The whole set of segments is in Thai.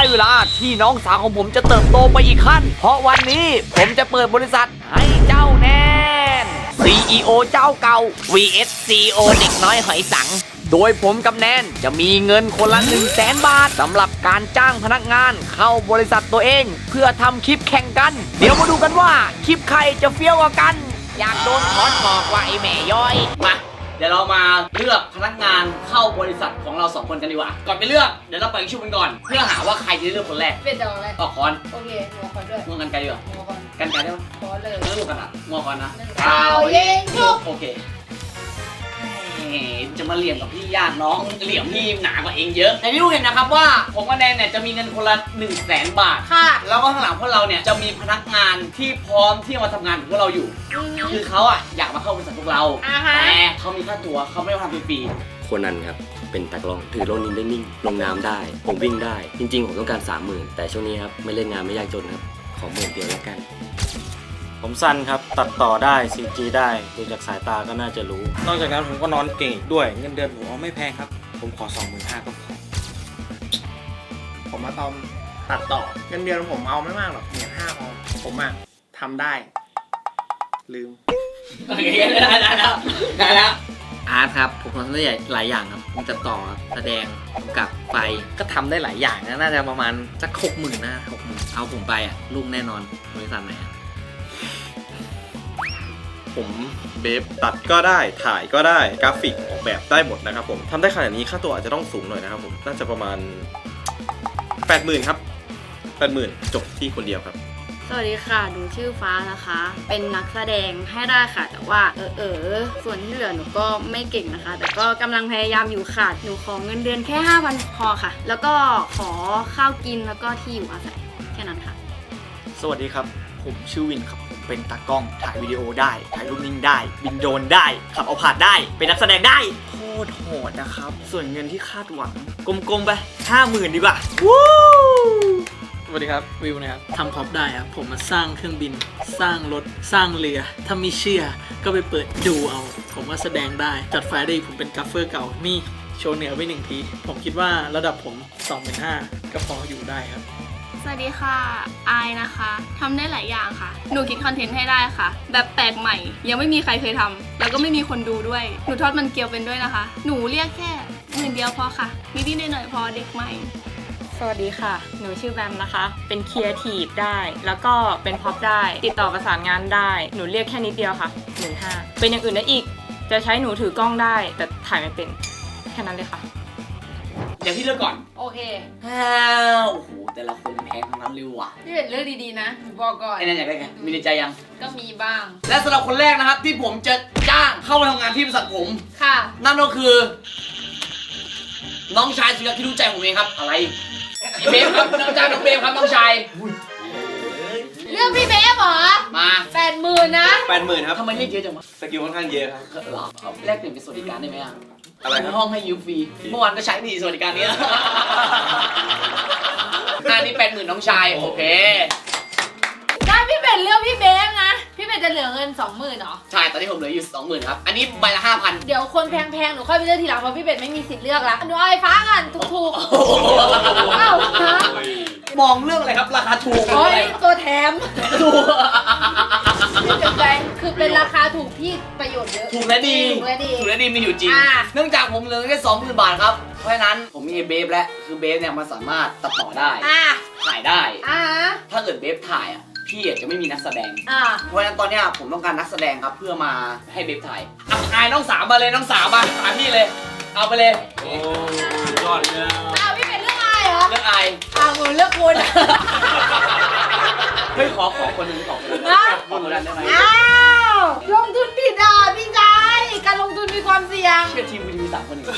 ได้เวลาที่น้องสาวของผมจะเติบโตไปอีกขั้น เพราะวันนี้ผมจะเปิดบริษัทให้เจ้าแนน CEO เจ้าเก่า vs CEO เด็กน้อยหอยสัง โดยผมกับแนนจะมีเงินคนละ1 0 0 0 0แสนบาทสำหรับการจ้างพนักงานเข้าบริษัทตัวเอง เพื่อทำคลิปแข่งกัน เดี๋ยวมาดูกันว่าคลิปใครจะเฟี้ยวกว่ากัน อยากโดนถอนหอกว่าไอแม่ย้อย มา เดี๋ยวเรามาเลือกพนักงานเข้าบริษัทของเราสองคนกันดีกว่า ก่อนไปเลือกเดี๋ยวเราไปชุบกันก่อน เพื่อหาว่าใครจะได้เลือกคนแรกเป็นดอกอะไรก็คอนโอเคหัวคอนด้วยงวกันไกลดีกว่าหัวคอนกันไกลได้ปะคอนเลย เลือกกันอะงวคอนนะเป่ายิงชุบ โอเคแหม จะมาเหลี่ยมกับพี่ยากน้อง เหลี่ยมพี่หนากว่าเองเยอะในที่รู้เห็นนะครับว่าผมกับแนนเนี่ยจะมีเงินคนละ1นึ่งแสนบาท ค่ะ แล้วก็ข้างหลังพวกเราเนี่ยจะมีพนักงานที่พร้อมที่จะมาทำงานกับพวกเราอยู่ คือเขาอะอยากมาเข้าบริษัทพวกเรา อ่าฮะ แต่เขามีค่าตัวเขาไม่ได้มาทำฟรีคนนั้นครับ เป็นตากล้อง ถือโลนินได้นิ่ง ลงน้ำได้ ผมวิ่งได้ จริง ๆ ผมต้องการ 30,000 แต่ช่วงนี้ครับ ไม่เล่นงานไม่ยากจนครับ ขอหมื่นเดียวแล้วกัน ผมสั้นครับตัดต่อได้ CG ได้ดูจากสายตาก็น่าจะรู้ นอกจากนั้นผมก็นอนเก่งอีกด้วยเงินเดือนผมเอาไม่แพงครับ ผมขอ 25,000ก็พอผมมาตอมตัดต่อเงินเดือนผมเอาไม่มากหรอกเหรียญห้าพอผมอะทำได้ ลืมๆโอเคได้ได้แล้วได้แล้วอาร์ตครับผมทำได้หลายอย่างครับผมตัดต่อครับแสดงกำกับไฟก็ทำได้หลายอย่างนะน่าจะประมาณสักหกหมื่นนะหกหมื่นเอาผมไปอะลุงแน่นอนบริษัทไหนอะ ผมเบฟตัดก็ได้ถ่ายก็ได้กราฟิกออกแบบได้หมดนะครับผมทำได้ขนาดนี้ค่าตัวอาจจะต้องสูงหน่อยนะครับผมน่าจะประมาณ 80,000ครับ80,000จบที่คนเดียวครับสวัสดีค่ะหนูชื่อฟ้านะคะ เป็นนักแสดงให้ได้ค่ะ แต่ว่าเออเออส่วนที่เหลือหนูก็ไม่เก่งนะคะ แต่ก็กำลังพยายามอยู่ค่ะ หนูขอเงินเดือนแค่5,000พอค่ะ แล้วก็ขอข้าวกินแล้วก็ที่อยู่อาศัยแค่นั้นค่ะ สวัสดีครับ ผมชื่อวินครับผม เป็นตากล้องถ่ายวิดีโอได้ ถ่ายรูปนิ่งได้ บินโดรนได้ ขับเอาผาดได้ เป็นนักแสดงได้โคตรโหดนะครับ ส่วนเงินที่คาดหวังกลมๆไป50,000ดีกว่าวู้สวัสดีครับวิวนะครับทำพร็อพได้ครับผมมาสร้างเครื่องบิน สร้างรถ สร้างเรือ ถ้าไม่เชื่อก็ไปเปิดดูเอา ผมว่าแสดงได้ จัดไฟได้อีกผมเป็นกราฟเฟอร์เก่านี่โชว์เหนือไว้หนึ่งที ผมคิดว่าระดับผม 2 5 0 0ก็พออยู่ได้ครับ สวัสดีค่ะ อายนะคะทำได้หลายอย่างค่ะ หนูคิดคอนเทนต์ให้ได้ค่ะ แบบแปลกใหม่ ยังไม่มีใครเคยทำแล้วก็ไม่มีคนดูด้วย หนูทอดมันเกี๊ยวเป็นด้วยนะคะ หนูเรียกแค่หมื่นเดียวพอค่ะ นิดๆหน่อยพอเด็กใหม่ สวัสดีค่ะ หนูชื่อแบมนะคะ เป็นครีเอทีฟได้ แล้วก็เป็นพ็อปได้ ติดต่อประสานงานได้ หนูเรียกแค่นิดเดียวค่ะหมื่นห้าเป็นอย่างอื่นได้อีก จะใช้หนูถือกล้องได้ แต่ถ่ายไม่เป็น แค่นั้นเลยค่ะ เดี๋ยวพี่เลือกก่อนโอเคอ้าวโอ้โหแต่ละคนแพงทั้งนั้นเลยว่ะพี่เป็นเลือกดีๆนะหนูบอกก่อนไอ้นั่นอยากได้ไงมีในใจยัง ก็มีบ้าง และสำหรับคนแรกนะครับที่ผมจะจ้างเข้ามาทำงานที่บริษัทผม ค่ะ นั่นก็คือ น้องชายสุดยอดที่รู้ใจผมเองครับ อะไรไอ้เบฟครับน้องจ้างน้องเบฟครับน้องชายเรื่องพี่เบฟเหรอมาแปดหมื่นนะ80,000ครับทำไมเรียกเยอะจังวะสกิลค่อนข้างเยอะครับเหรอเอาแลกเปลี่ยนเป็นสวัสดิการได้ไหมอะ อะไรครับในห้องให้ยืมฟรี เมื่อวานก็ใช้ดีสวัสดิการนี้อันนี้แปดหมื่นน้องชาย โอเค ได้พี่เป็นเรื่องพี่เบฟนะ พี่เป็นจะเหลือเงินสองหมื่นเหรอ ใช่ ตอนนี้ผมเหลืออยู่สองหมื่นครับ อันนี้ใบละห้าพัน เดี๋ยวคนแพงๆ หนูค่อยไปเลือกทีหลังเพราะพี่เป็ดไม่มีสิทธิ์เลือกละหนูเอาไอ้ฟ้ากันถูกๆเอ้าฮะมองเรื่องอะไรครับ ราคาถูกโอ้ยอะไรตัวแถมถูก ไม่สนใจคือเป็นราคาถูกที่ประโยชน์เยอะถูกและดี ถูกและดี ถูกและดีมีอยู่จริง อ่า เนื่องจากผมเหลือแค่สองหมื่นบาทครับ เพราะฉะนั้นผมมีเบฟแล้วคือเบฟเนี่ยมันสามารถตัดต่อได้ อ่าถ่ายได้ อ่าถ้าเกิดเบฟถ่ายอะ พี่อาจจะไม่มีนักแสดง อ่า เพราะฉะนั้นตอนเนี้ยผมต้องการนักแสดงครับเพื่อมาให้เบฟถ่ายอะอายน้องสาวมาเลยน้องสาวมาหาพี่เลย เอาไปเลยโอ้ยอดเลยอ้าวพี่เป็นเรื่องอะไรเหรอเลือกอาย อ้าวหนูเลือกคุณเฮ้ยขอขอคนหนึ่งขอคนหนึ่งนะขอคนนั้นได้ไหม อ้าว ลงทุนผิดอะพี่ชาย การลงทุนมีความเสี่ยง เชื่อทีมวีทีสามคนหนึ่ง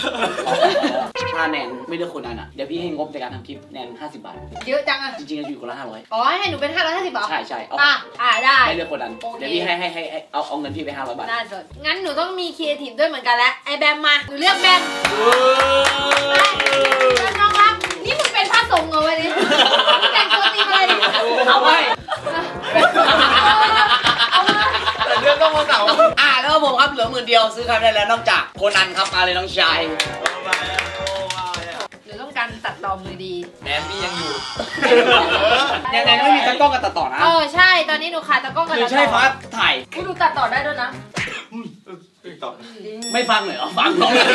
ถ้าแนนไม่เลือกคนนั้นอะ เดี๋ยวพี่ให้งบในการทำคลิปแนน50 บาท เยอะจังอะจริงๆอยู่คนละ500 อ๋อให้หนูเป็น 550บาทใช่ใช่เอาอะอะได้ ให้เลือกคนนั้น โอเค เดี๋ยวพี่ให้ให้ให้ให้เอาเอาเงินพี่ไป500บาทน่าสนงั้นหนูต้องมีครีเอทีฟด้วยเหมือนกันแล้วไอแบมมาหนูเลือกแบมไปเชิญน้องรับนี่มึงเป็นพระสงฆ์เหรอวะเนี่ ดียวซื้อใครไม่ได้แล้วนอกจากโคนันครับมาเลยน้องชายหรือต้องการตัดต่อมือดีแน่นพี่ยังอยู่แนนแนนไม่มีตากล้องกับตัดต่อนะเออใช่ ตอนนี้หนูขาดตะกล้องกับหรือตะใช่ต่อฟ้าถ่ายกูดูตัดต่อได้ด้วยนะ ไม่ฟังเลยเหรอฟังน้องเลยดิ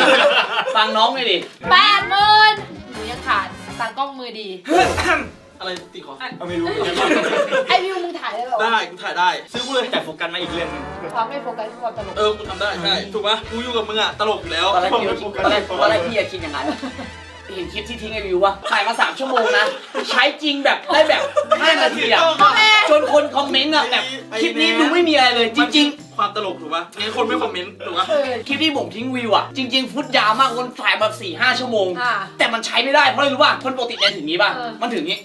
ฟังน้องเลยดิ แปดหมื่นหนูยังขาดตากล้องมือดี อะไรติดคอเอาไม่รู้ไอวิวมึงถ่ายได้เหรอได้กูถ่ายได้ ซื้อกูเลย แต่โฟกัสมาอีกเรื่องหนึง ความไม่โฟกัสคือความตลก เออกูทำได้ใช่ถูกปะกูอยู่กับมึงอะตลกอยู่แล้ว ตอนแรกพี่ก็คิดตอนแรกตอนแรกพี่อะคิดอย่างนั้น เห็นคลิปที่ทิ้งไอวิววะถ่ายมาสามชั่วโมงนะ ใช้จริงแบบได้แบบ5นาทีอะจน คนคอมเมนต์อะแบบคลิปนี้ดูไม่มีอะไรเลยจริง ๆ ความตลกถูกปะงั้นคนไม่คอมเมนต์ถูกปะคลิปที่ผมทิ้งวิวอะจริง ๆ ฟุตยาวมากคนถ่ายแบบ4ี่ห้าชั่วโมง อ่าแต่มันใช้ไม่ได้เพราะอะไรรู้ป่ะคนปกติแนนถึงนี้ป่ะ เออ มันถึงนี้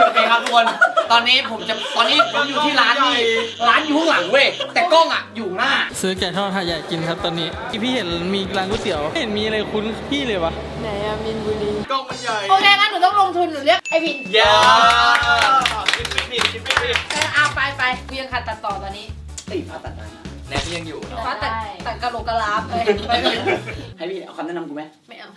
โอเคครับทุกคน ตอนนี้ผมจะตอนนี้ผมอยู่ที่ร้านนี่ร้านอยู่ข้างหลังเว้ยแต่กล้องอะอยู่หน้า ซื้อแกะทอดหาดใหญ่กินครับตอนนี้ที่พี่เห็นมีร้านก๋วยเตี๋ยวไม่เห็นมีอะไรคุ้นพี่เลยวะ ไหนอะมินบุรี กล้องมันใหญ่ โอเคงั้นหนูต้องลงทุนหนูเรียกไอวินอย่า คิดไม่ผิดคิดไม่ผิดเออเอาไปไปกูยังขาดตัดต่อตอนนี้ตีฟ้าตัดได้นะแนนพี่ยังอยู่เนาะฟ้าตัดตัดกระโหลกกระลาบเลยไปเลยให้พี่เอาคำแนะนำกูไหมไม่เอา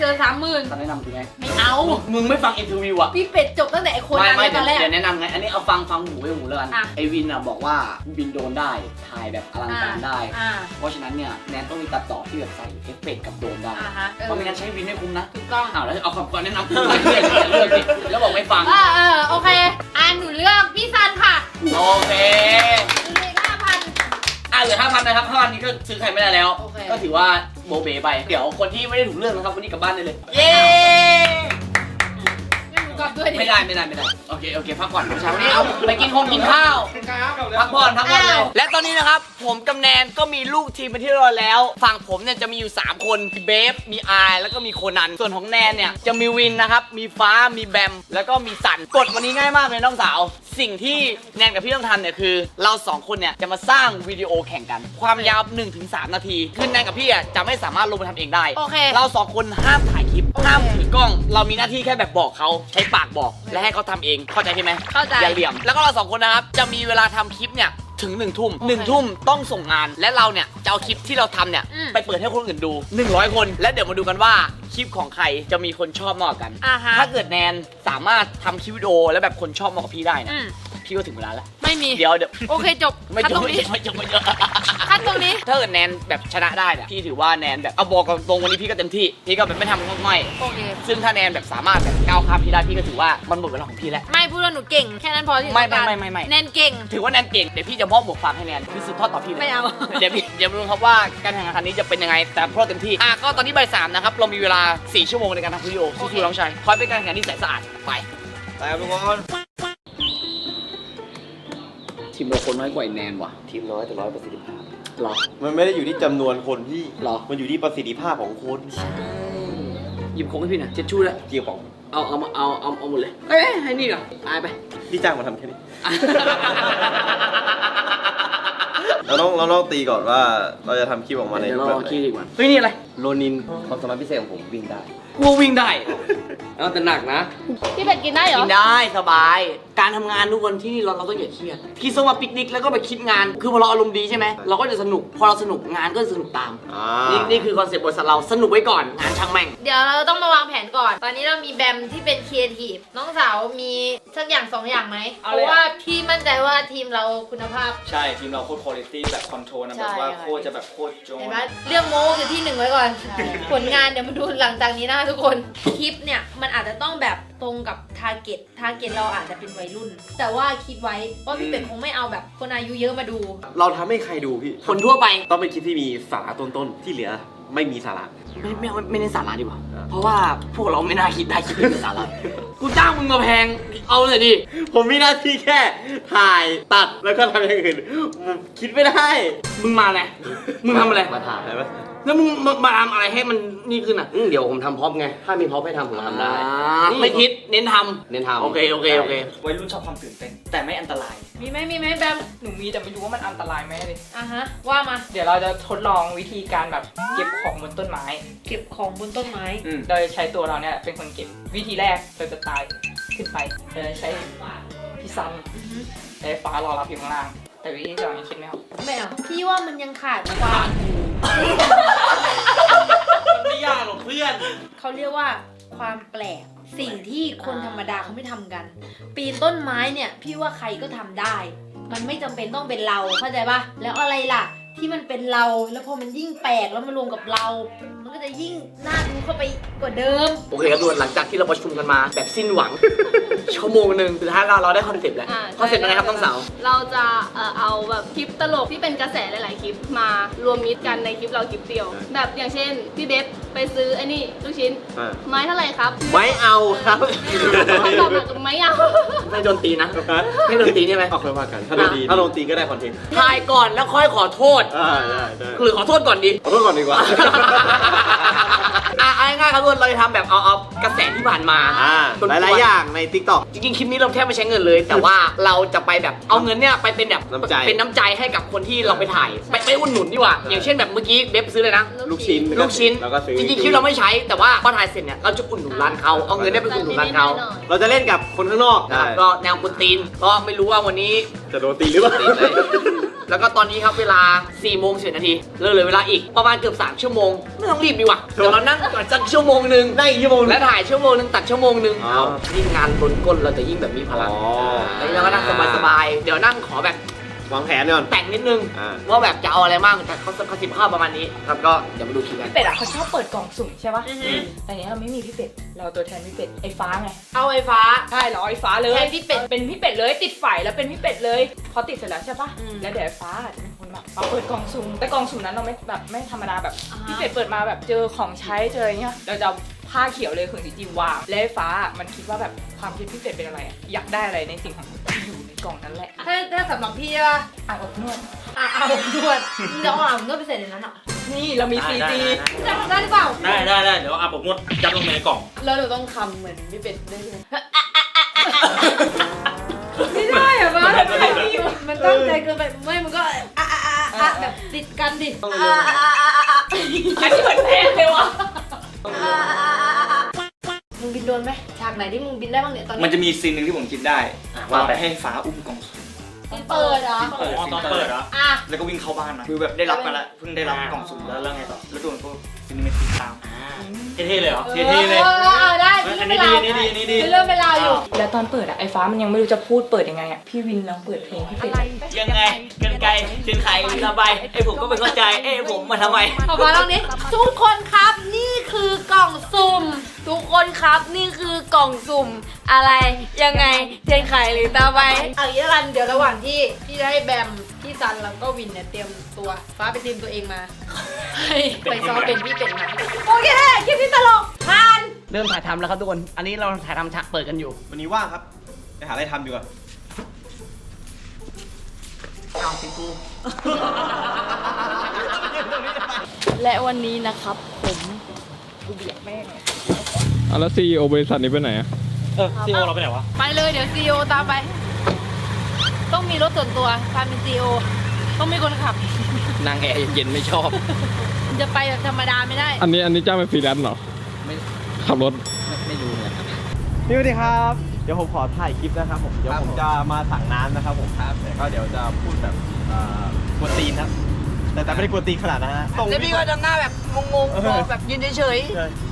เจอสามหมื่นคำแนะนำกูไหมไม่เอา มึงไม่ฟังอินเทอร์วิวอะพี่เป็ดจบตั้งแต่ไอคนไม่นั้นไม่ตอนแรก เดี๋ยวแนะนำไง อันนี้เอาฟังฟังหูไว้หูแล้วกันอะ ไอวินอะบอกว่าบินโดรนได้ถ่ายแบบอลังการได้ อ่าเพราะฉะนั้นเนี่ยแนนต้องมีตัดต่อที่แบบใส่เอฟเฟกต์กับโดรนได้อ่าฮะเออเพราะไม่งั้นใช้วินไม่คุ้มนะถูกต้องอ้าวแล้วเอาคำก่อนแนะนำกูไม่เลือกเลือกดิแล้วบอกไม่ฟัง เออเออโอเคอ่าหนูเลือกพี่ซันค่ะโอเค หนูเลือกห้าพัน อะเหลือห้าพันนะครับห้าพันนี้ก็ซื้อใครไม่ได้แล้ว โอเค ก็ถือว่า โบเบไป เดี๋ยวคนที่ไม่ได้ถูกเลืองนะครับวันนี้กลับบ้านได้เลย เย้ กลับด้วยดิไม่ได้ไม่ได้ไม่ได้โอเคโอเคพักผ่อนเช้านี้เอาไปกินคงกินข้าวพักผ่อนพักผ่อนเร็วและตอนนี้นะครับ ผมกำแนนก็มีลูกทีมเป็นที่เรียบร้อยแล้ว ฝั่งผมเนี่ยจะมีอยู่ 3 คนมีเบฟมีอายแล้วก็มีโคนัน ส่วนของแนนเนี่ยจะมีวินนะครับมีฟ้ามีแบม แล้วก็มีสันกดวันนี้ง่ายมากเลยน้องสาว สิ่งที่แนนกับพี่ต้องทำเนี่ยคือ เราสองคนเนี่ยจะมาสร้างวิดีโอแข่งกัน ความยาว1-3 นาทีคือแนนกับพี่อะจะไม่สามารถลงไปทำเองได้โอเค เราสองคนห้ามถ่ายคลิปห้ามถือกล้อง เรามีหน้าที่แค่แบบบอกเขาใช้ปากบอกและให้เขาทำเองเข้าใจใช่ไหมเข้าใจ อย่าเหลี่ยม แล้วก็เราสองคนนะครับจะมีเวลาทำคลิปเนี่ยถึงหนึ่งทุ่มหนึ่งทุ่มต้องส่งงาน และเราเนี่ยจะเอาคลิปที่เราทำเนี่ยอืม ไปเปิดให้คนอื่นดู 100 คน และเดี๋ยวมาดูกันว่าคลิปของใครจะมีคนชอบมากกว่ากัน อ่าฮะ ถ้าเกิดแนนสามารถทำคลิปวิดีโอแล้วแบบคนชอบมากกว่าพี่ได้เนะอืม พี่ก็ถึงเวลาแล้ว ไม่มี เดี๋ยวเดี๋ยวโอเคจบไม่คัดจตบรงไม่นี้จบไม่จบไม่จบคัดตรงนี้ ถ้าเกิดแนนแบบชนะได้เนี่ยพี่ถือว่าแนนแบบเอาบอกตรงๆวันนี้พี่ก็เต็มที่ พี่ก็แบบไม่ทำง่อยโอเค ๆซึ่งถ้าแนนแบบสามารถแบบก้าวข้ามพี่ได้พี่ก็ถือว่ามันหมดเวลาของพี่แล้ว ไม่พูดว่าหนูเก่ง แค่นั้นพอที่ไม่ต้องการไม่ไม่ไม่ แนนเก่ง ถือว่าแนนเก่ง เดี๋ยวพี่จะมอบหมวกฟางให้แนนพี่สืบทอดต่อพี่เลยไม่เอา เดี๋ยวพี่เดี๋ยวมาดูครับว่าการแข่งขันครั้งนี้จะเป็นยังไง แต่พวกเราเต็มที่ อะก็ตอนนี้บ่ายสามนะครับเรามีเวลา 4 ชั่วโมงในการทำวิดีโอสู้ๆน้องชายคอยเป็นการแข่งขันที่ใสสะอาดไปแต่ทุกคน ทีมเราคนน้อยกว่าแนนว่ะทีมน้อยแต่ร้อยประสิทธิภาพหรอ มันไม่ได้อยู่ที่จำนวนคนพี่หรอ มันอยู่ที่ประสิทธิภาพของคนหยิบโค้งให้พี่หน่อยเจ็ดชู่แล้วเกี่ยวของเอาเอาเอาเอาเอาหมดเลยเอ้ยให้นี่ก่อนตายไป พี่จ้างมาทำแค่นี้ เราต้องเราต้องตีก่อนว่าเราจะทำคลิปออกมาในเดี๋ยวรูปเราแบบคิดไหนดีกว่าเฮ้ยนี่อะไรโลนินความสามารถพิเศษของผมวิ่งได้ กูวิ่งได้เอาแต่หนักนะ พี่เป็ดกินได้เหรอ กินได้สบายการทำงานทุกคนที่นี่เราเราต้องอย่าเครียดคิดซะว่าปิกนิกแล้วก็ไปคิดงาน คือพอเราอารมณ์ดีใช่ไหมเราก็จะสนุกพอเราสนุกงานก็จะสนุกตามอ่านี่นี่คือคอนเซ็ปต์บริษัทเราสนุกไว้ก่อนงานช่างแม่ง เดี๋ยวเราต้องมาวางแผนก่อน ตอนนี้เรามีแบมที่เป็นครีเอทีฟน้องสาวมีสักอย่างสองอย่างไหมเพเอาเลยราะว่าพี่มั่นใจว่าทีมเราคุณภาพ ใช่ ทีมเราโคตรคุณภาพแบบคอนโทรลนะใช่แบบว่าค่ะโคตรจะแบบโคตรโจเห็นนไหมเรื่องโม้คือที่หนึ่งไว้ก่อน ผลงานเดี๋ยวมาดูหลังจากนี้นะคะทุกคน คลิปเนี่ย มันอาจจะต้องแบบ ตรงกับทาร์เก็ตทาร์เก็ตเราอาจจะเป็นวัยรุ่น แต่ว่าคิดไว้ว่าพี่เป็ดคงไม่เอาแบบคนอายุเยอะมาดู เราทำให้ใครดูพี่ คนทั่วไป ต้องเป็นคลิปที่มีสาระต้นๆ ที่เหลือไม่มีสาระ ไม่ไม่ไม่ไม่เน้นสาระดีกว่า เพราะว่าพวกเราไม่น่าคิดได้คิดเป็นสาระ กูจ้างมึงมาแพง เอาเลยดิ ผมมีหน้าที่แค่ถ่ายตัดแล้วก็ทำอย่างอื่นผมคิดไม่ได้ มึงมาไงมึงทำอะไร มาถ่ายเห็นไหม แล้วมึงมามาทำอะไรให้มันนี่ขึ้นอะอืมเดี๋ยวผมทำพร็อพไง ถ้ามีพร็อพให้ทำผมทำได้อ่าไม่คิดเน้นทเน้นำทำโอเคโอเคโอเค วัยรุ่นชอบความตื่นเต้น แต่ไม่อันตราย มีไหมมีไหมแบมหนูมีแต่ไม่รู้ว่ามันอันตรายไหมเลย อะฮะ ว่ามา เดี๋ยวเราจะทดลองวิธีการแบบเก็บของบนต้นไม้ เก็บของบนต้นไม้โดยใช้ตัวเราเนี่ยเป็นคนเก็บ วิธีแรกเราจะตายขึ้นไปโดยใช้พี่ซันใช้ฟ้ารอรับอยู่ข้างล่าง แต่วิธีสองยังคิดไม่ออกไม่เอาพี่ว่ามันยังขาดความมันมียากหรอกเพื่อน เขาเรียกว่าความแปลก สิ่งที่คนธรรมดาเขาไม่ทำกัน ปีนต้นไม้เนี่ย พี่ว่าใครก็ทำได้ มันไม่จำเป็นต้องเป็นเราเข้าใจปะแล้วอะไรล่ะ ที่มันเป็นเรา แล้วพอมันยิ่งแปลกแล้วมารวมกับเรา มันก็จะยิ่งน่าดูเข้าไปกว่าเดิม โอเคครับทุกคนหลังจากที่เราประชุมกันมาแบบสิ้นหวัง ชั่วโมงหนึ่งสุดท้ายเราเราได้คอนเซ็ปต์แล้วอ่าคอนเซ็ปต์อะไรครับต้องสาว เราจะเอ่อเอาแบบคลิปตลกที่เป็นกระแสหลาย ๆ คลิปมารวมมิตรกันในคลิปเราคลิปเดียว แบบอย่างเช่นพี่เบฟไปซื้อไอ้นี่ลูกชิ้น อ่า ไม้เท่าไหร่ครับไม่เอาครับเขาตอบแบบไม่เอา ไม่โดนตีนะไม่โดนตีใช่ไหมเอาค่อยว่ากัน ถ้าโดนตีถ้าโดนตีก็ได้คอนเทนต์ทายก่อนแล้วค่อยขอโทษอ่าได้ได้หรือขอโทษก่อนดี ขอโทษก่อนดีกว่า อะเอาง่ายๆครับทุกคนเราจะทำแบบเอาเอากระแสที่ผ่านมาอ่าหลายๆอย่างใน t ิ k t o k จริงๆคลิปนี้เราแทบไม่ใช้เงินเลย แต่ว่าเราจะไปแบบเอาเงินเนี่ยไปเป็นแบบน้ำใจ เป็นน้ำใจให้กับคนที่เราไปถ่าย ไปไปอุดหนุนดีกว่า อย่างเช่นแบบเมื่อกี้เบฟซื้อเลยนะ ลูกชิ้นลูกชิ้น แล้วก็ซื้อจริงๆคลิปเราไม่ใช้แต่ว่าพอถ่ายเสร็จเนี่ยเราจะอุดหนุนร้านเขาเอาเงินเนี่ยไปอุดหนุนร้านเขาเราจะเล่นกับคนข้างนอกนะครับก็แนวกุนตีนเพราะไม่รู้ว่าวันนี้จะโดนตีหรือเปล่าตีเลย แล้วก็ตอนนี้ครับเวลา4โมงสินาทีเหลือเหลือเวลาอีกประมาณเกือบ3ชั่วโมงไม่ต้องรีบดีกว่าเดี๋ยวเรานั่งก่อนสักชั่วโมงหนึ่งได้อีกชั่วโมงและถ่ายชั่วโมงหนึงตัดชั่วโมงหนึงอ๋อเอายิ่งงานล้นก้นเราจะยิ่งแบบมีพลังอ๋อแล้วเราก็นั่งสบายๆเดี๋ยวนั่งขอแบบ วางแผนก่อน แต่งนิดนึง อ่า ว่าแบบจะเอาอะไรบ้างแต่เขาเขาสิบข้าวประมาณนี้ครับก็เดี๋ยวมาดูคลิปกัน เป็ดอะเขาชอบเปิดกล่องสุ่มใช่ปะแต่เนี้ยเราไม่มีพี่เป็ด เราตัวแทนพี่เป็ดไอ้ฟ้าไง เอาไอ้ฟ้า ใช่เหรอไอ้ฟ้าเลยให้พี่เป็ดเป็นพี่เป็ดเลยติดไฟแล้วเป็นพี่เป็ดเลย พอติดเสร็จแล้วใช่ปะอืมแล้วเดี๋ยวไอ้ฟ้าจะเป็นคนแบบมาเปิดกล่องสุ่มแต่กล่องสุ่มนั้นเราไม่แบบไม่ธรรมดาแบบอ่าฮะ พี่เป็ดเปิดมาแบบเจอของใช้เจออะไรเงี้ยเราจะเอาผ้าเขียวเลยขึงจีจีวางแล้วไอ้ฟ้ามันคิดว่าแบบความคิดพี่เป็ดเป็นอะไรอะอยากได้อะไรในสิ่งของที่อยู่ใน กล่องนั้นแหละ ถ้าถ้าสำหรับพี่ว่าอ่างอบนวดอะเอาผมนวดเดี๋ยวเอาผมนวดไปเสร็จในนั้นอะ นี่เรามีซีจีจะทำได้หรือเปล่า ได้ได้ได้เดี๋ยวอาบอบนวดยัดลงไปในกล่อง แล้วเราต้องทำเหมือนพี่เป็ดได้ไหมไม่ได้เหรอวะมันตั้งใจเกินไปไม่มันก็อะอะอะอะแบบติดกันดิอะอะอะอะอะอันนี้เหมือนเพลงเลยวะ มึงบินโดนไหมฉากไหนที่มึงบินได้บ้างเนี่ยตอนมันนี้จะมีซีนหนึ่งที่ผมคิดได้ว่าไปให้ฟ้าอุ้มกล่องสุ่มเปิดเหรอเปิดอ๋อตอนเปิดเหรอ อะ แล้วก็วิ่งเข้าบ้านมาคือแบบได้รับมาแล้วเพิ่งได้รับกล่องสุ่มแล้วแล้วไงต่อแล้วโดนพวกซินิเมติกตาม เท่ๆเลยเหรอเออเท่ๆเลยเออเออได้เออเรื่องอันเวนี้ลาดีอันนี้ดีอันนี้ดีเรื่องเวลาอยู่แล้วตอนเปิดอะไอ้ฟ้ามันยังไม่รู้จะพูดเปิดยังไงอะพี่วินลองเปิดเพลงพี่เป็ดยังไงกันไกลถึงใครระบายไอ้ผมก็ไม่เข้าใจ เอ้ผมมาทำไม ขอมาตรงนี้ทุกคนครับนี่คือกล่องสุ่ม ทุกคนครับนี่คือกล่องสุ่มอะไรยังไงเทียนไข่หรือตาใบเอาอย่างนี้ละกันเดี๋ยวระหว่างที่พี่จะให้แบมพี่ซันแล้วก็วินเนี่ยเตรียมตัวฟ้าไปเตรียมตัวเองมาให้ไปซ้อมเป็นพี่เป็ดมาโอเคคลิปนี้ตลกผ่านเริ่มถ่ายทำแล้วครับทุกคน อันนี้เราถ่ายทำฉากเปิดกันอยู่ วันนี้ว่างครับ ไปหาอะไรทำดีกว่าเอาสิกู และวันนี้นะครับ ผมกูเบียดแม่ง อะแล้วซีอบริษัทนี้ไปไหนอะเออซีโอเราไปไหนวะ ไปเลยเดี๋ยวซีโอตามไป ต้องมีรถส่วนตัวการเป็นซีโอต้องมีคนขับ นางแอร์เย็นๆไม่ชอบมันจะไปแบบธรรมดาไม่ได้ อันนี้อันนี้จ้างเป็นฟรีแลนซ์เหรอไม่ขับรถไม่รู้เลยครับ พี่สวัสดีครับ เดี๋ยวผมขอถ่ายคลิปนะครับผมเดี๋ยวผมจะมาสั่งน้ำนะครับผมครับแต่ก็เดี๋ยวจะพูดแบบเอ่อกวนตีนครับแต่แต่ไม่ได้กวนตีนขนาดนั้นนะตรงแล้วพี่ก็ทำหน้าแบบงงๆมองแบบยืนเฉยใช่เ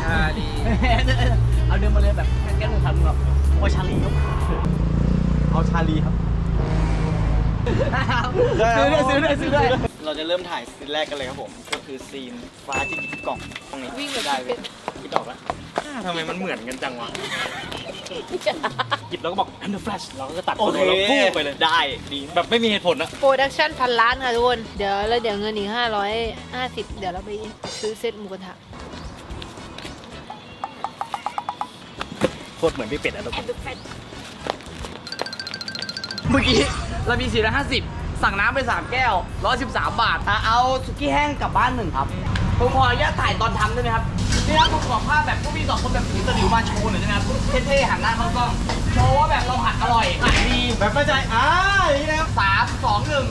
ชาลีเอาเดินมาเลยแบบแก้มหนึ่งพันแบบโอชาลีครับเอาชาลีครับซื้อด้วยซื้อด้วยซื้อด้วยเราจะเริ่มถ่ายซีนแรกกันเลยครับผม ก็คือซีนฟ้าที่หยิบกล่องตรงนี้วิ่งแบบได้เลยคิดออกปะอ่าทำไมมันเหมือนกันจังวะหยิบแล้วก็บอก and the flash เราก็ตัดโอเคแล้วพุ่งไปเลยได้ดีแบบไม่มีเหตุผลอะโปรดักชั่นพันล้านค่ะทุกคน เดี๋ยวแล้วเดี๋ยวเงินอีกห้าร้อยห้าสิบเดี๋ยวเราไปซื้อเซตหมูกระทะ คตรเหมือนพี่เป็ดอะทุกคนเมื่อกี้เรามี 450 สั่งน้ำไป 3 แก้ว 113 บาทอะเอาสุกี้แห้งกลับบ้านหนึ่งครับ ผมขออนุญาตถ่ายตอนทำได้ไหมครับ นี่ครับผมขอภาพแบบพวกพี่สองคนแบบถือตะหลิวมาโชว์หน่อยได้ไหมครับเท่ๆหันหน้าเข้ากล้อง โชว์ว่าแบบเราผัดอร่อยผัดดี แบบไม่ใจอ่าอย่างนี้นะครับสามสองหนึ่ง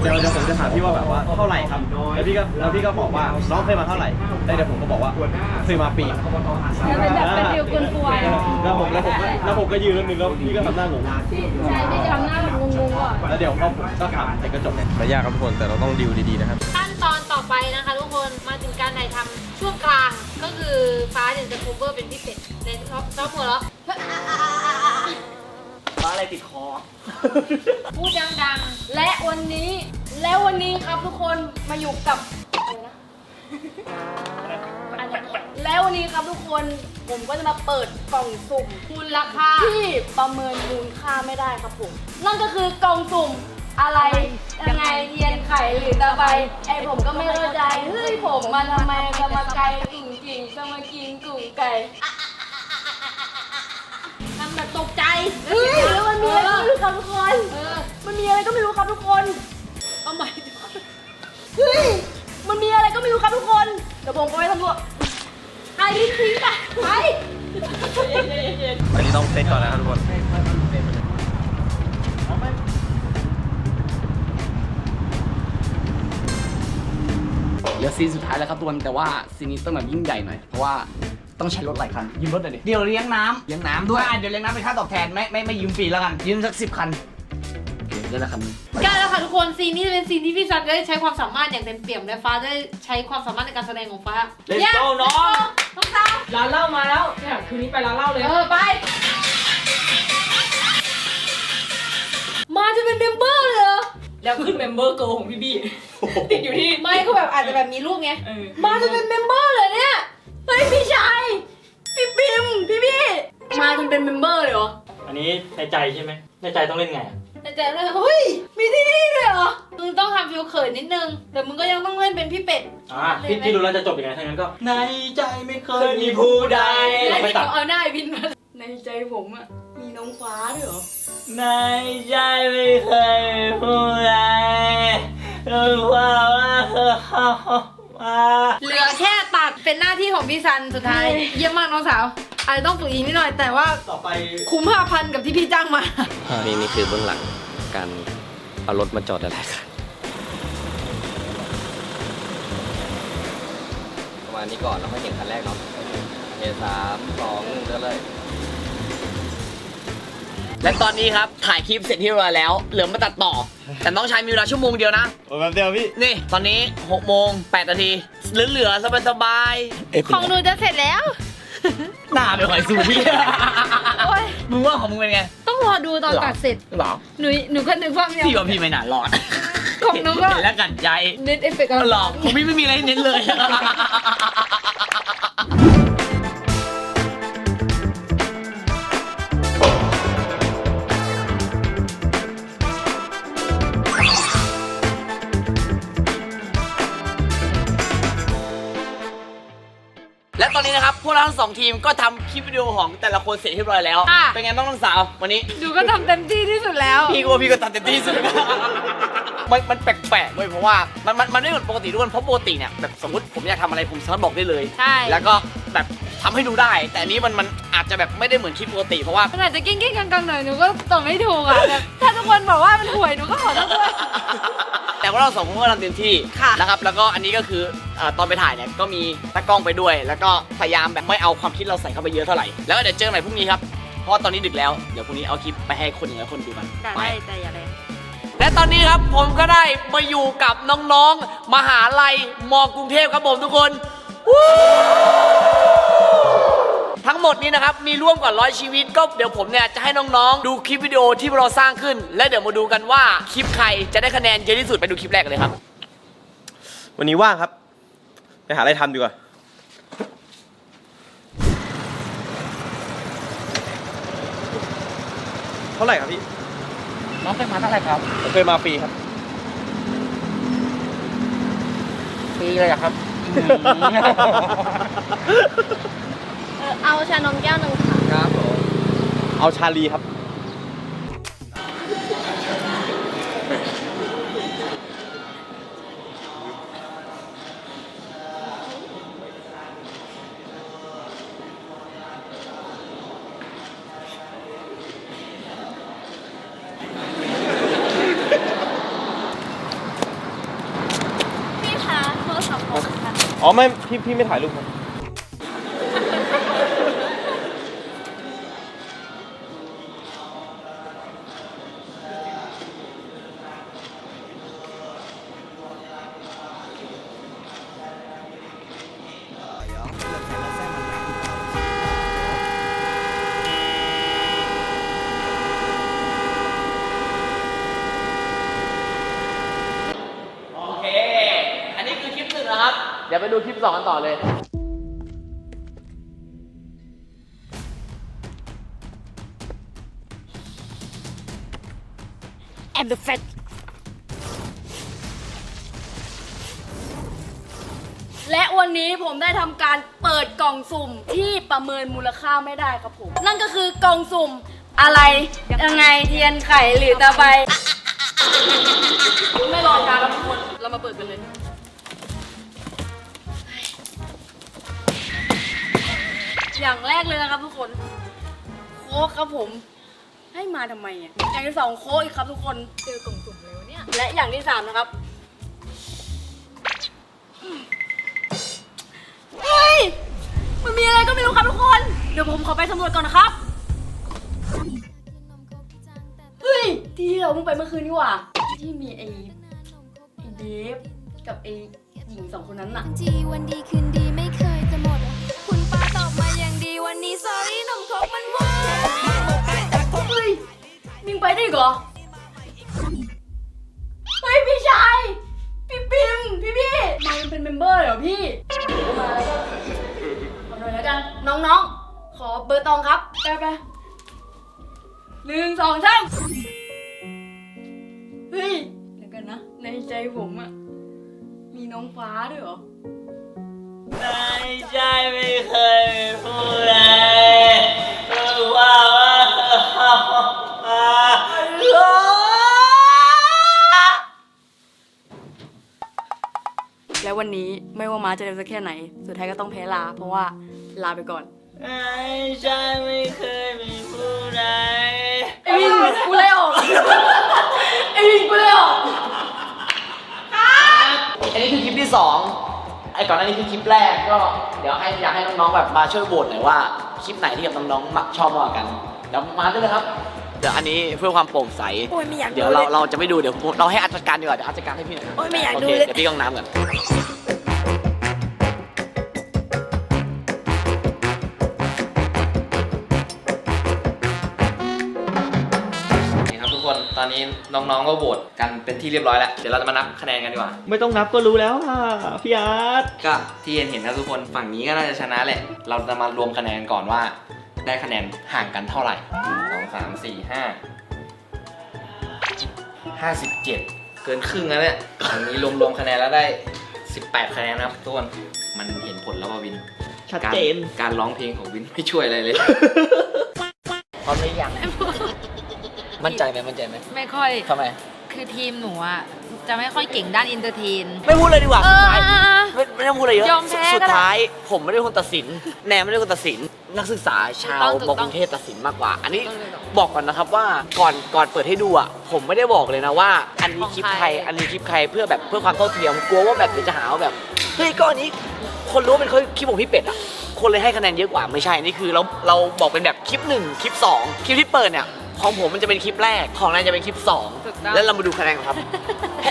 เดี๋ยวเดี๋ยวผมจะถามพี่ว่าแบบว่าเท่าไหร่ครับแล้วพี่ก็แล้วพี่ก็บอกว่าน้องเคยมาเท่าไหร่แล้วเดี๋ยวผมก็บอกว่าเคยมาปีแล้วเป็นแบบเป็นฟิลกวนๆแล้วผมแล้วผมก็แล้วผมก็ยืนแล้วนึงแล้วพี่ก็ทำหน้างงใช่พี่จะทำหน้างงๆก่อนแล้วเดี๋ยวก็ผมก็ทำเสร็จก็จบเลยไม่ยากครับทุกคนแต่เราต้องดิวดีๆนะครับขั้นตอนต่อไปนะคะทุกคนมาถึงการถ่ายทำช่วงกลางก็คือฟ้าเนี่ยจะ cover เป็นพี่เป็ดในชอบชอบหัวเราะฟ้า อะไรติดคอ พูดดังและวันนี้ แล้ววันนี้ครับทุกคนมาอยู่กับอะไรนะอะไรแล้ววันนี้ครับทุกคนผมก็จะมาเปิดกล่องสุ่มๆมูลค่าที่ประเมินมูลค่าไม่ได้ครับผมนั่นก็คือกล่องสุ่มอะไรยังไงเทียนไข่หรือตะไบไอผมก็ไม่เข้าใจเฮ้ยผมมาทำไมจะมาไกลกุ่งกิ่งจะมากินกุ่งไก่ทำ แบบตกใจเฮ้ยแล้วมันมีอะไรก็ไม่รู้ครับทุกคน เออ มันมีอะไรก็ไม่รู้ครับทุกคน เอาใหม่เฮ้ย มันมีอะไรก็ไม่รู้ครับทุกคนเดี๋ยวผมก็ไปตำรวจไอ้ลิ้นทิ้งไปไปอันนี้ต้องเซตก่อนนะครับทุกคนเหลือซีนสุดท้ายแล้วครับทุกคนแต่ว่าซีนนี้ต้องแบบยิ่งใหญ่หน่อยเพราะว่า ต้องใช้รถหลายคันยืมรถหน่อยดิเดี๋ยวเลี้ยงน้ำเลี้ยงน้ำด้วยเดี๋ยวเลี้ยงน้ำเป็นค่าตอบแทนไม่ไม่ไม่ยืมฟรีแล้วกันยืมสักสิบคันโอเคได้ละคันหนึง ใกล้แล้วค่ะทุกคนซีนนี้จะเป็นซีนที่พี่ซันได้ใช้ความสามารถอย่างเต็มเปี่ยมและฟ้าได้ใช้ความสามารถในการแสดงของฟ้า Let's go น้อง น้องสาวร้านเหล้ามาแล้วเนี่ยคืนนี้ไปร้านเหล้าเลยเออไป มาจะเป็นเมมเบอร์เลยเหรอแล้วขึ้นเมมเบอร์เกิร์ลของพี่บี้ติดอยู่ที่ไม่ก็แบบอาจจะแบบมีรูปไง เออมาจะเป็นเมมเบอร์เลยเนี่ย เฮ้ยพี่ชาย พี่ปิมพี่พี่มาจนเป็นเมมเบอร์เลยเหรออันนี้ในใจใช่ไหมในใจต้องเล่นไงอะแต่ใจเลยเฮ้ยมีที่นี่ด้วยเหรอมึงต้องทำฟิลเขินนิดนึงแต่มึงก็ยังต้องเล่นเป็นพี่เป็ด อ่าพี่พี่รู้แล้วจะจบยังไงถ้างั้นก็ ในใจไม่เคยมีผู้ใดแล้วไม่ที่ตัดเขาเอาหน้าไอ้บินมาในใจผมอะมีน้องฟ้าด้วยเหรอในใจไม่เคยมีผู้ใดรู้ว่าว่าเธอเข้ามา เหลือแค่ตัดเป็นหน้าที่ของพี่ซันสุดท้าย เยี่ยมมากน้องสาวอาจจะต้องฝึกอีกนิดหน่อยแต่ว่าต่อไปคุ้มห้าพันกับที่พี่จ้างมา นี่นี่คือเบื้องหลังการเอารถมาจอดอะไรกันประมาณนี้ก่อนแล้วค่อยเห็นคันแรกเนาะโอเคสามสองหนึ่งเดินเลย และตอนนี้ครับถ่ายคลิปเสร็จที่เรียบร้อยแล้ว เหลือมาตัดต่อ แต่น้องชายมีเวลาชั่วโมงเดียวนะ โอ้แป๊บเดียวพี่ นี่ ตอนนี้6โมง8นาทีเหลือๆสบายๆของหนูจะเสร็จแล้วหน้าไม่ค่อยสู้พี่ โอ๊ยมึงว่าของมึงเป็นไง ต้องรอดูตอนตัดเสร็จ หรอหนูหนูก็นึกว่าพี่ว่าพี่ไม่น่ารอดของหนูก็เห็นแล้วกันใจเน็ตเอฟเฟกต์หรอกผมพี่ไม่มีอะไรให้เน้นเลย และตอนนี้นะครับพวกเราทั้งสองทีมก็ทำคลิปวิดีโอของแต่ละคนเสร็จเรียบร้อยแล้วเป็นไงบ้างน้องสาววันนี้หนูก็ทำเต็มที่ที่สุดแล้ว พี่ก็ว่าพี่ก็ทำเต็มที่สุด มันมันแปลกๆเว้ยเพราะว่ามันมันมันไม่เหมือนปกติทุกคนเพราะปกติเนี่ยแบบสมมติผมอยากทำอะไรผมสามารถบอกได้เลย ใช่ แล้วก็แบบทำให้ดูได้ แต่อันนี้มันมันอาจจะแบบไม่ได้เหมือนคลิปปกติ เพราะว่า มันอาจจะกิ้งกิ้งกังๆหน่อยหนูก็ตอบไม่ถูกอะแบบถ้าทุกคนบอกว่ามันห่วยหนูก็ขอโทษด้วย แต่ว่าเราสองคนก็ทำเต็มที่ค่ะ นะครับแล้วก็อันนี้ก็คือเอ่อตอนไปถ่ายเนี่ยก็มีตากล้องไปด้วย แล้วก็พยายามแบบไม่เอาความคิดเราใส่เข้าไปเยอะเท่าไหร่แล้วก็เดี๋ยวเจอกันใหม่พรุ่งนี้ครับเพราะว่าตอนนี้ดึกแล้วเดี๋ยวพรุ่งนี้เอาคลิปไปให้คนหนึ่งและคนดูกันไปแต่อย่าแรง และตอนนี้ครับผมก็ได้มาอยู่กับน้องๆ มหาลัยมกรุงเทพครับผมทุกคนวู้ ทั้งหมดนี้นะครับ มีร่วมกว่าร้อยชีวิตก็เดี๋ยวผมเนี่ยจะให้น้องๆ ดูคลิปวิดีโอที่เราสร้างขึ้น และเดี๋ยวมาดูกันว่าคลิปใครจะได้คะแนนเยอะที่สุดไปดูคลิปแรกกันเลยครับ วันนี้ว่างครับ ไปหาอะไรทำดีกว่า เท่าไหร่ครับพี่ น้องเคยมาเท่าไหร่ครับ ผมเคยมาฟรีครับ ปีเลยครับ เอาชานมแก้วหนึ่งค่ะ ครับผมเอาชาลีครับ พี่คะโทรศัพท์ผมค่ะ อ๋อไม่พี่พี่ไม่ถ่ายรูปครั สองกันต่อเลย and the fat และวันนี้ผมได้ทำการเปิดกล่องสุ่มที่ประเมินมูลค่าไม่ได้ครับผม นั่นก็คือกล่องสุ่มอะไร ยังไงเทียนไข่หรือตะไบไม่รอช้าครับทุกคน เรามาเปิดกันเลย อย่างแรกเลยนะครับทุกคน โค้กครับผม ให้มาทำไมอะอย่างที่สองโค้กอีกครับทุกคน เจอกล่องสุ่มแล้วเนี่ย และอย่างที่สามนะครับ เฮ้ย มันมีอะไรก็ไม่รู้ครับทุกคน เดี๋ยวผมขอไปสำรวจก่อนนะครับ เฮ้ย ที่เราเพิ่งไปเมื่อคืนนี่หว่า ที่มีไอ้ไอ้เดฟกับไอ้หญิงสองคนนั้นน่ะจีวันดีคืนดีไม่เคยจะหมด คุณป้าตอบมาอย่างดี วันนี้ sorry นมครกมันหวานเฮ้ยมิงไปได้อีกเหรอ เฮ้ยพี่ชาย พี่ปิมพี่พี่มายังเป็นเมมเบอร์เหรอพี่มาแล้วก็ขอหน่อยแล้วกัน น้องๆ ขอเบอร์ตองครับ ไปไปหนึ่งสองสามเฮ้ยเดี๋ยวกันนะ ในใจผมอะมีน้องฟ้าด้วยเหรอ ไม่ใช่ไม่เคยพูดเลยคือว่าว่าและวันนี้ไม่ว่าม้าจะเร็วสักแค่ไหน สุดท้ายก็ต้องแพ้ลา เพราะว่าลาไปก่อน ไม่ใช่ไม่เคยมีผู้ใดไอ้วินกูเลยออก ไอ้วินกูเลยออก อันนี้คือคลิปที่สองไอ้ ก่อนหน้านี้คือคลิปแรกก็เดี๋ยวให้อยากให้น้องๆแบบมาช่วยโหวตหน่อยว่าคลิปไหนที่กับน้องๆมักชอบมากกว่ากันเดี๋ยวมาด้วยเลยครับเดี๋ยวอันนี้เพื่อความโปร่งใส โอ้ยไม่อยากดูเดี๋ยวเราเลยเราจะไม่ดูเดี๋ยวผมเราให้อัดจัดการดีกว่าเดี๋ยวอัดจัดการให้พี่หน่อยโอ้ยไม่อยากโอดูเคเลย เดี๋ยวพี่กองน้ำก่อนนี่ นตอนนี้น้องๆก็โหวตกันเป็นที่เรียบร้อยแล้ว เดี๋ยวเราจะมานับคะแนนกันดีกว่า ไม่ต้องนับก็รู้แล้วค่ะพี่อาร์ตก็ที่เห็นเห็นนะทุกคนฝั่งนี้ก็น่าจะชนะแหละ เราจะมารวมคะแนนก่อนว่า ได้คะแนนห่างกันเท่าไหร่สองสามสี่ห้าห้าสิบเจ็ดเกินครึ่งแล้วเนี่ยฝั่งนี้รวมๆคะแนนแล้วได้สิบแปดคะแนนนะครับทุกคนมันเห็นผลแล้วว่าวิน ชัดเจน การการร้องเพลงของวินไม่ช่วยอะไรเลยพร้อมหรือยัง มั่นใจไหมมั่นใจไหมไม่ค่อยทำไม คือทีมหนูอะจะไม่ค่อยเก่งด้านอินเตอร์เทน ไม่พูดเลยดีกว่าเอสุดอท้ายไม่ไม่ต้องพูดอะไรเยอะยอมแพ้สุดก็ได้ท้ายผมไม่ได้เป็นคนตัดสิน แนนไม่ได้เป็นคนตัดสิน นักศึกษาชาวถูกต้องมกรุงเทพตัดสินมากกว่า อันนี้บอกก่อนนะครับว่าก่อนก่อนเปิดให้ดูอะผมไม่ได้บอกเลยนะว่า อันนี้คลิปใครอันนี้คลิปใครเพื่อแบบเพื่อความเท่าเทียมกลัวว่าแบบเดี๋ยวจะหาว่าแบบเฮ้ยก็อันนี้คนรู้ว่าเป็นคลิปของพี่เป็ดอะคนเลยให้คะแนนเยอะกว่าไม่ใช่นี่คือเราเราบอกเป็นแบบคลิปหนึ่งคลิปสองคลิปที่เปิดเนี่ย ของผมมันจะเป็นคลิปแรก ของนายจะเป็นคลิปสองถูกต้องแล้วเรามาดูคะแนนกันครับ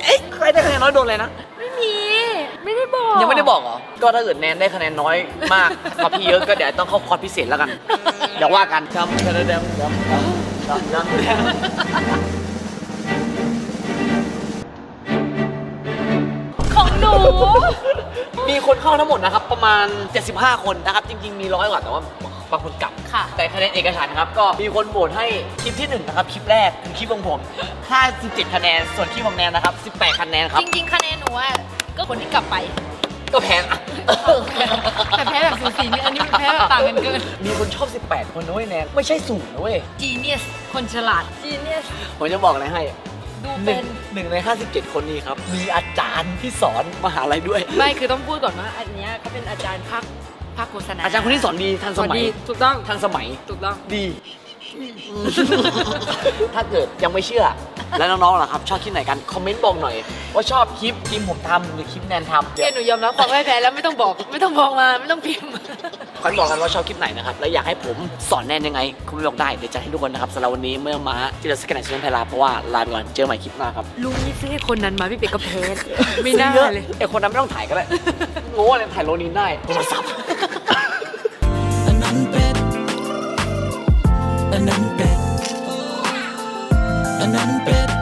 เอ้ยใครได้คะแนนน้อยโดนเลยนะ ไม่มี ไม่ได้บอก ยังไม่ได้บอกเหรอ ก็ถ้าเกิดแนนได้คะแนนน้อยมาก กว่าพี่เยอะก็เดี๋ยวต้องเข้าคอร์สพิเศษแล้วกัน เดี๋ยวว่ากันจำกันเดิมจำจำจำของหนู มีคนเข้าทั้งหมดนะครับ ประมาณ 75 คนนะครับ จริง ๆ มีร้อยกว่าแต่ว่า บางคนกลับ ค่ะ แต่คะแนนเอกฉันท์ครับ ก็มีคนโหวตให้คลิปที่หนึ่งนะครับ คลิปแรกคือคลิปของผม 57 คะแนน ส่วนคลิปของแนนนะครับ 18 คะแนนครับ จริงๆคะแนนหนูอะก็คนที่กลับไป ก็แพ้อะแต่แพ้แบบสูสีนี่อันนี้แพ้แบบต่างกันเกิน มีคนชอบ 18 คนนะเว้ยแนน ไม่ใช่สูงนะเว้ย genius คนฉลาด genius ผมจะบอกอะไรให้ดูหเป็นึ่งน หนึ่งใน 57 คนนี้ครับ มีอาจารย์ที่สอนมหาลัยด้วย ไม่คือต้องพูดก่อนว่าอันเนี้ยเขาเป็นอาจารย์ภาค ภาคโฆษณาอาจารย์คนที่สอนดีทันสมัยดีถูกต้องทันสมัยถูกต้องดี ถ้าเกิดยังไม่เชื่อ แล้วน้องๆล่ะครับ ชอบคลิปไหนกัน คอมเมนต์บอกหน่อย ว่าชอบคลิปทีมผมทำหรือคลิปแนนทำเดี๋ยวหนูยอมรับความไม่ายแพ้แล้วไม่ต้องบอก ไม่ต้องบอกมาไม่ต้องพิมพ์ คอยบอกกันว่าชอบคลิปไหนนะครับ แล้วอยากให้ผมสอนแนนยังไงคอมเมนต์บอกได้ เดี๋ยวจะให้ทุกคนนะครับสำหรับวันนี้เมื่อมาที่เราสแกนเซนไทยลาเพราะว่าลาไปก่อนเจอใหม่คลิปหน้าครับลุงนี่ซื้อให้คนนั้นมาพี่เป็กก็แพ้ไม่น่าซื้อเยอะเลยไอคนนั้นไม่ต้องถ่ายก็ได้โง่เลยถ่ายโรนินได้โทรศัพท์อันนั้นเป็ดอันนั้นเป็ดอันนั้นเป็ด